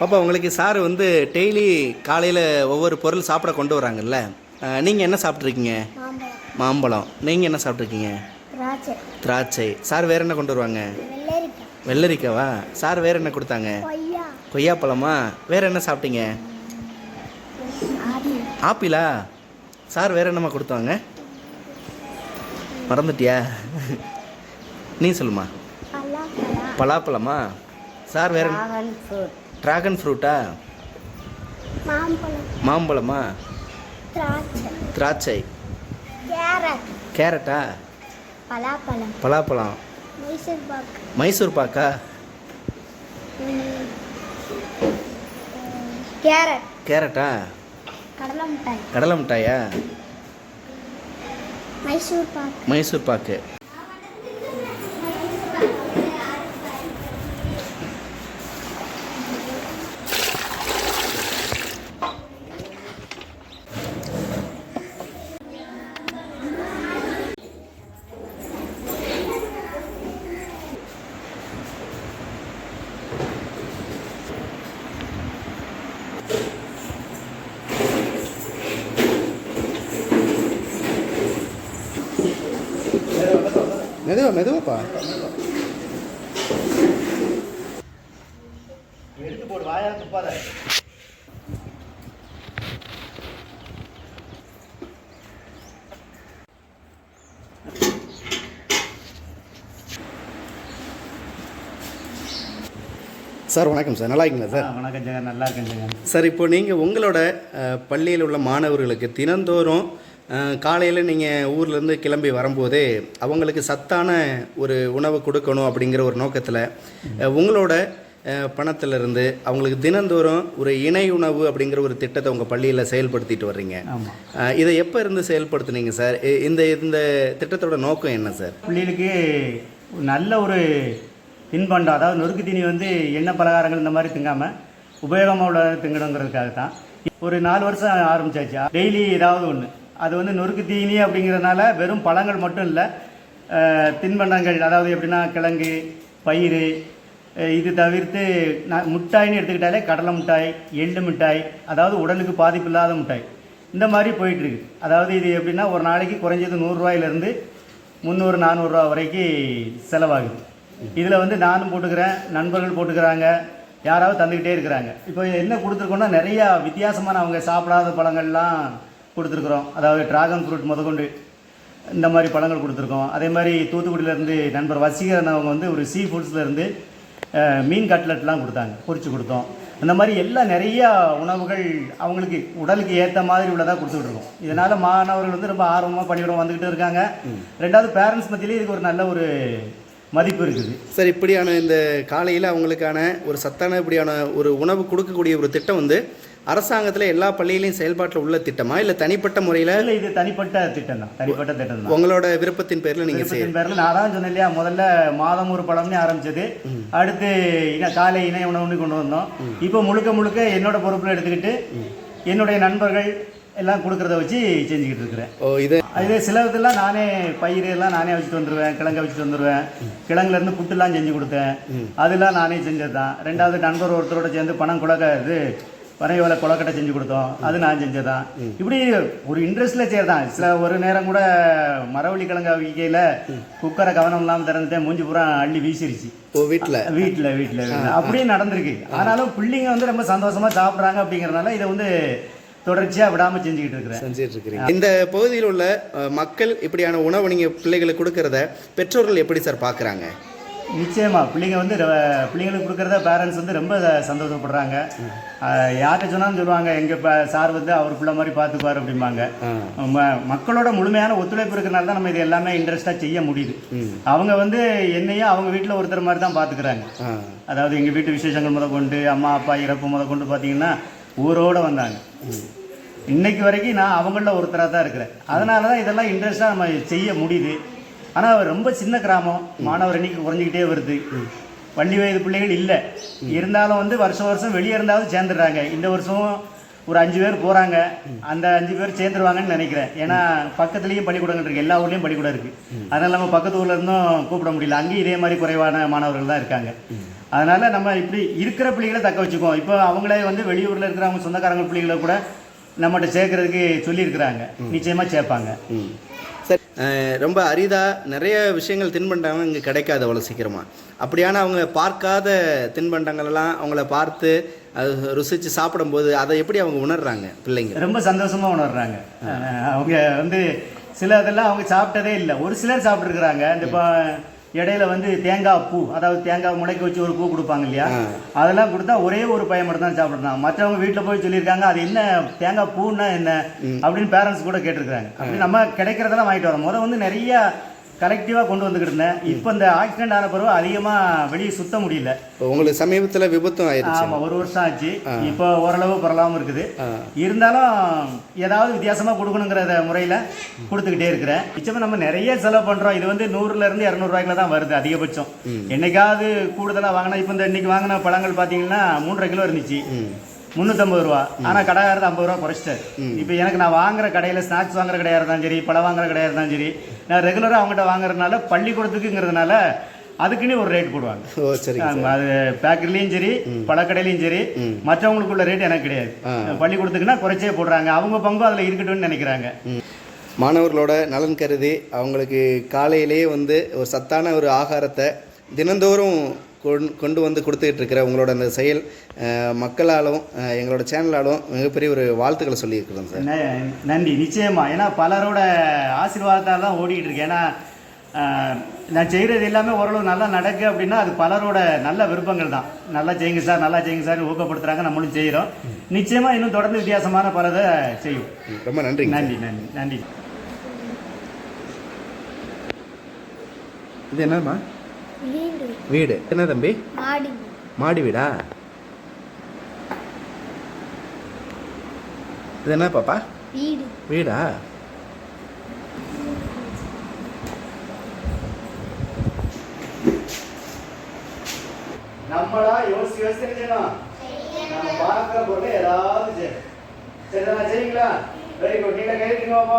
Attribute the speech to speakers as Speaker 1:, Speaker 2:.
Speaker 1: பாப்பா உங்களுக்கு சார் வந்து டெய்லி காலையில் ஒவ்வொரு பொருள் சாப்பிட கொண்டு வராங்கல்ல. நீங்கள் என்ன சாப்பிட்ருக்கீங்க
Speaker 2: மாம்பழம்.
Speaker 1: நீங்கள் என்ன சாப்பிட்ருக்கீங்க
Speaker 2: திராட்சை.
Speaker 1: சார் வேறு என்ன கொண்டு வருவாங்க? வெள்ளரிக்காவா? சார் வேறு என்ன கொடுத்தாங்க?
Speaker 2: கொய்யா.
Speaker 1: கொய்யாப்பழமா வேறு என்ன சாப்பிட்டீங்க?
Speaker 2: ஆப்பிள்.
Speaker 1: சார் வேறு என்னம்மா கொடுத்தாங்க? மறந்துட்டியா? நீ சொல்லுமா
Speaker 2: பலாப்பழமா.
Speaker 1: சார் வேறு
Speaker 2: ட்ராகன் ஃப்ரூட்
Speaker 1: ட்ராகன் ஃப்ரூட்டா
Speaker 2: மாம்பழம்? திராட்சை.
Speaker 1: திராட்சை.
Speaker 2: கேரட்.
Speaker 1: கேரட்டா?
Speaker 2: பலாப்பழம்.
Speaker 1: பலாப்பழம்.
Speaker 2: மைசூர் பாக்கு
Speaker 1: மைசூர் பாக்கா?
Speaker 2: கேரட்.
Speaker 1: கேரட்டா?
Speaker 2: கடலை மிட்டாய்.
Speaker 1: கடலை மிட்டாயா?
Speaker 2: மைசூர் பாக்கு.
Speaker 1: மைசூர் பாக்கு. மெதுவா மெதுவாப்பா
Speaker 3: எடுத்து போடு வாயால துப்பாத.
Speaker 1: சார் வணக்கம் சார். நல்லா இருக்கீங்களா சார்?
Speaker 3: வணக்கம் ஜெகன். நல்லா இருக்கேன்
Speaker 1: சார் இப்போ நீங்கள் உங்களோட பள்ளியில் உள்ள மாணவர்களுக்கு தினந்தோறும் காலையில் நீங்கள் ஊர்லேருந்து கிளம்பி வரும்போதே அவங்களுக்கு சத்தான ஒரு உணவு கொடுக்கணும் அப்படிங்கிற ஒரு நோக்கத்தில் உங்களோட பணத்திலிருந்து அவங்களுக்கு தினந்தோறும் ஒரு இணை உணவு அப்படிங்கிற ஒரு திட்டத்தை உங்கள் பள்ளியில் செயல்படுத்திட்டு வர்றீங்க. இதை எப்போ இருந்து செயல்படுத்துனீங்க சார்? இந்த இந்த திட்டத்தோட நோக்கம் என்ன சார்?
Speaker 3: பிள்ளைகளுக்கு நல்ல ஒரு தின்பண்டம் அதாவது நொறுக்கு தீனி வந்து எண்ணெய் பலகாரங்கள் இந்த மாதிரி திங்காமல் உபயோகமாக உள்ள திங்கணுங்கிறதுக்காக தான் ஒரு நாலு வருஷம் ஆரம்பிச்சாச்சு. டெய்லி ஏதாவது ஒன்று அது வந்து நொறுக்கு தீனி அப்படிங்கிறதுனால வெறும் பழங்கள் மட்டும் இல்லை தின்பண்டங்கள் அதாவது எப்படின்னா கிழங்கு பயிர் இது தவிர்த்து நான் முட்டாய்னு எடுத்துக்கிட்டாலே கடலை மிட்டாய் எள்ளு மிட்டாய் அதாவது உடலுக்கு பாதிப்பு இல்லாத மிட்டாய். இந்த மாதிரி போயிட்டுருக்கு. அதாவது இது எப்படின்னா ஒரு நாளைக்கு குறைஞ்சது நூறுரூவாயிலேருந்து முந்நூறு நானூறுரூவா வரைக்கும் செலவாகுது. இதில் வந்து நானும் போட்டுக்கிறேன் நண்பர்கள் போட்டுக்கிறாங்க யாராவது தந்துக்கிட்டே இருக்கிறாங்க. இப்போ என்ன கொடுத்துருக்கோன்னா நிறையா வித்தியாசமான அவங்க சாப்பிடாத பழங்கள்லாம் கொடுத்துருக்குறோம். அதாவது டிராகன் ஃப்ரூட் முதற்கொண்டு இந்த மாதிரி பழங்கள் கொடுத்துருக்கோம். அதே மாதிரி தூத்துக்குடியிலேருந்து நண்பர் வசீகரன் அவங்க வந்து ஒரு சீ ஃபுட்ஸ்லேருந்து மீன் கட்லெட்லாம் கொடுத்தாங்க. பொரிச்சு கொடுத்தோம். அந்த மாதிரி எல்லாம் நிறையா உணவுகள் அவங்களுக்கு உடலுக்கு ஏற்ற மாதிரி உள்ளதாக கொடுத்துட்டு இருக்கோம். இதனால் மாணவர்கள் வந்து ரொம்ப ஆர்வமாக பள்ளிக்கூடம் வந்துக்கிட்டு இருக்காங்க. ரெண்டாவது பேரண்ட்ஸ் மத்தியிலே இதுக்கு ஒரு நல்ல ஒரு மதிப்பு இருக்குது.
Speaker 1: சார் இப்படியான இந்த காலையில் அவங்களுக்கான ஒரு சத்தான இப்படியான ஒரு உணவு கொடுக்கக்கூடிய ஒரு திட்டம் வந்து அரசாங்கத்தில் எல்லா பள்ளியிலையும் செயல்பாட்டில் உள்ள திட்டமா? இல்லை தனிப்பட்ட முறையில்
Speaker 3: இல்லை இது தனிப்பட்ட திட்டம் தான் தனிப்பட்ட திட்டம் தான்
Speaker 1: உங்களோட விருப்பத்தின் பேரில் நீங்கள் செய்ய
Speaker 3: பேரில் நான் தான் சொன்னேன் இல்லையா? முதல்ல மாதம் ஒரு பழம்னு ஆரம்பிச்சது. அடுத்து இன காலை இணை உணவுன்னு கொண்டு வந்தோம். இப்போ முழுக்க முழுக்க என்னோட பொறுப்பில் எடுத்துக்கிட்டு என்னுடைய நண்பர்கள் எல்லாம் கொடுக்கறத வச்சு செஞ்சுக்கிட்டு இருக்கிறேன்.
Speaker 1: ஓ இது
Speaker 3: இது சிலதெல்லாம் நானே பயிர் எல்லாம் நானே வச்சுட்டு வந்துடுவேன் கிழங்க வச்சுட்டு வந்துடுவேன் கிழங்குல இருந்து புட்டுலாம் செஞ்சு கொடுத்தேன். அதெல்லாம் நானே செஞ்சது தான் ரெண்டாவது நண்பர் ஒருத்தரோட சேர்ந்து பணம் குழக்க இது பனையோல கொலக்கட்டை செஞ்சு கொடுத்தோம். அது நான் செஞ்சதான் இப்படி ஒரு இன்ட்ரெஸ்ட்ல செய்யறதான் சில ஒரு நேரம் கூட மரவள்ளி கிழங்க விக்கையில குக்கரை கவனம் இல்லாமல் திறந்துட்டேன் மூஞ்சி பூரா அள்ளி வீசிருச்சு.
Speaker 1: வீட்டில்
Speaker 3: வீட்டில் வீட்டில் அப்படியே நடந்திருக்கு. ஆனாலும் பிள்ளைங்க வந்து ரொம்ப சந்தோஷமா சாப்பிட்றாங்க அப்படிங்கறதுனால இதை வந்து தொடர்ச்சியா விடாம செஞ்சுக்கிட்டு இருக்கிறேன்.
Speaker 1: செஞ்சுட்டு இருக்கிறீங்க. இந்த பகுதியில் உள்ள மக்கள் இப்படியான உணவு நீங்கள் பிள்ளைகளுக்கு கொடுக்கறத பெற்றோர்கள் எப்படி சார் பார்க்குறாங்க
Speaker 3: நிச்சயமா. பிள்ளைங்க வந்து பிள்ளைங்களுக்கு கொடுக்குறத பேரண்ட்ஸ் வந்து ரொம்ப சந்தோஷப்படுறாங்க. யார்கிட்ட சொன்னாலும் சொல்லுவாங்க எங்க ப- சார் வந்து அவர் பிள்ளை மாதிரி பார்த்துக்குவார் அப்படிம்பாங்க. ம- மக்களோட முழுமையான ஒத்துழைப்பு இருக்கிறனால தான் நம்ம இது எல்லாமே இன்ட்ரெஸ்டாக செய்ய முடியுது. அவங்க வந்து என்னையும் அவங்க வீட்டில் ஒருத்தர் மாதிரி தான் பார்த்துக்கிறாங்க. அதாவது எங்கள் வீட்டு விசேஷங்கள் முத கொண்டு அம்மா அப்பா இறப்பு முத கொண்டு பார்த்தீங்கன்னா ஊரோட வந்தாங்க. இன்னைக்கு வரைக்கும் நான் அவங்கள ஒருத்தராக தான் இருக்கிறேன். அதனால தான் இதெல்லாம் இன்ட்ரெஸ்டாக நம்ம செய்ய முடியுது. ஆனால் ரொம்ப சின்ன கிராமம். மாணவர் எண்ணிக்கை குறைஞ்சிக்கிட்டே வருது. பள்ளி வயது பிள்ளைகள் இல்லை. இருந்தாலும் வந்து வருஷம் வருஷம் வெளியே இருந்தாலும் சேர்ந்துடுறாங்க. இந்த வருஷம் ஒரு அஞ்சு பேர் போகிறாங்க அந்த அஞ்சு பேர் சேர்ந்துருவாங்கன்னு நினைக்கிறேன். ஏன்னா பக்கத்துலேயும் பள்ளிக்கூடங்கள் இருக்குது எல்லா ஊர்லேயும் பள்ளிக்கூடம் இருக்குது அதனால் நம்ம பக்கத்து ஊர்ல இருந்தும் கூப்பிட முடியல. அங்கேயும் இதே மாதிரி குறைவான மாணவர்கள் தான் இருக்காங்க. அதனால் நம்ம இப்படி இருக்கிற பிள்ளைகளை தக்க வச்சுக்குவோம். இப்போ அவங்களே வந்து வெளியூரில் இருக்கிறவங்க சொந்தக்காரங்க பிள்ளைகளை கூட நம்மகிட்ட சேர்க்கறதுக்கு சொல்லியிருக்கிறாங்க. நிச்சயமாக சேர்ப்பாங்க.
Speaker 1: ரொம்ப அரிதாக நிறைய விஷயங்கள் தின்பண்டங்கள் இங்கே கிடைக்காது அவ்வளோ சீக்கிரமாக அப்படியான அவங்க பார்க்காத தின்பண்டங்களெல்லாம் அவங்கள பார்த்து அது ருசித்து சாப்பிடும்போது அதை எப்படி அவங்க உணர்றாங்க பிள்ளைங்க?
Speaker 3: ரொம்ப சந்தோஷமாக உணர்றாங்க. அவங்க வந்து சில இதெல்லாம் அவங்க சாப்பிட்டதே இல்லை. ஒரு சிலர் சாப்பிட்ருக்குறாங்க இந்த இப்போ இடையில வந்து தேங்காய் பூ அதாவது தேங்காய் முளைக்க வச்சு ஒரு பூ கொடுப்பாங்க இல்லையா. அதெல்லாம் கொடுத்தா ஒரே ஒரு பையன் மட்டும் தான் சாப்பிட்றாங்க மற்றவங்க வீட்டில் போய் சொல்லியிருக்காங்க அது என்ன தேங்காய் பூன்னா என்ன? அப்படின்னு பேரண்ட்ஸ் கூட கேட்டிருக்காங்க அப்படி நம்ம கிடைக்கிறதெல்லாம் வாங்கிட்டு வரோம் முத வந்து நிறைய கலெக்டிவாக கொண்டு வந்துக்கிட்டு இருந்தேன். இப்போ இந்த ஆக்சிடென்ட் ஆன பிறகு அதிகமாக வெளியே சுத்த முடியல.
Speaker 1: உங்களுக்கு சமீபத்தில் விபத்தும் ஆயிடுச்சு.
Speaker 3: ஆமா ஒரு வருஷம் ஆச்சு. இப்போ ஓரளவு பரவாம இருக்குது. இருந்தாலும் ஏதாவது வித்தியாசமா கொடுக்கணுங்கிற முறையில கொடுத்துக்கிட்டே இருக்கிறேன். நிச்சயமா நம்ம நிறைய செலவு பண்றோம். இது வந்து நூறுல இருந்து இரநூறுவாய்க்குல தான் வருது அதிகபட்சம். என்னைக்காவது கூடுதலா வாங்கினா இப்போ இந்த இன்னைக்கு வாங்கின பழங்கள் பாத்தீங்கன்னா மூன்றரை கிலோ இருந்துச்சு. முந்நூற்றம்பது ரூபா. ஆனால் கடையாரது ஐம்பது ரூபா குறைச்சிட்டாரு. இப்போ எனக்கு நான் வாங்குற கடையில் ஸ்நாக்ஸ் வாங்குற கடையாக இருந்தாலும் சரி பழம் வாங்குற கடையாக இருந்தாலும் சரி நான் ரெகுலராக அவங்ககிட்ட வாங்குறதுனால பள்ளிக்கூடத்துக்குங்கிறதுனால அதுக்குன்னு ஒரு ரேட் போடுவாங்க. அது பேக்கரிலையும் சரி பழக்கடையிலையும் சரி மற்றவங்களுக்குள்ள ரேட் எனக்கு கிடையாது. பள்ளிக்கூடத்துக்குன்னா குறைச்சே போடுறாங்க. அவங்க பங்கு அதில் இருக்கட்டும்னு நினைக்கிறாங்க.
Speaker 1: மாணவர்களோட நலன் கருதி அவங்களுக்கு காலையிலே வந்து ஒரு சத்தான ஒரு ஆகாரத்தை தினந்தோறும் கொண்டு வந்து கொடுத்துக்கிட்டு இருக்கிற உங்களோட அந்த செயல் மக்களாலும் எங்களோட சேனலாலும் மிகப்பெரிய ஒரு வாழ்த்துக்களை சொல்லியிருக்கிறோம் சார்.
Speaker 3: ந- நன்றி. நிச்சயமா. ஏன்னா பலரோட ஆசீர்வாதத்தால் தான் ஓடிக்கிட்டு இருக்கு ஏன்னா நான் செய்கிறது எல்லாமே ஓரளவு நல்லா நடக்கு அப்படின்னா அது பலரோட நல்ல விருப்பங்கள் தான். நல்லா செய்யுங்க சார் நல்லா செய்யுங்க சார் ஊக்கப்படுத்துறாங்க. நம்மளும் செய்கிறோம் நிச்சயமா இன்னும் தொடர்ந்து வித்தியாசமான பலதை செய்யும்
Speaker 1: ரொம்ப நன்றிங்க சார்.
Speaker 3: நன்றி நன்றி நன்றி.
Speaker 1: இது என்னம்மா
Speaker 2: வீடு.
Speaker 1: வீடு. என்ன தம்பி?
Speaker 2: மாடி.
Speaker 1: மாடி வீடா? இது என்ன பாப்பா?
Speaker 2: வீடு.
Speaker 1: வீடா?
Speaker 3: நம்மளா யோசிச்சு யோசிச்சு செய்யணும். நம்ம பார்க்குற பொருளை ஏதாவது செய்யணும். சரி நான் செய்யுங்களா வெரி குட் நீங்க கைவிட்டுங்க பாப்பா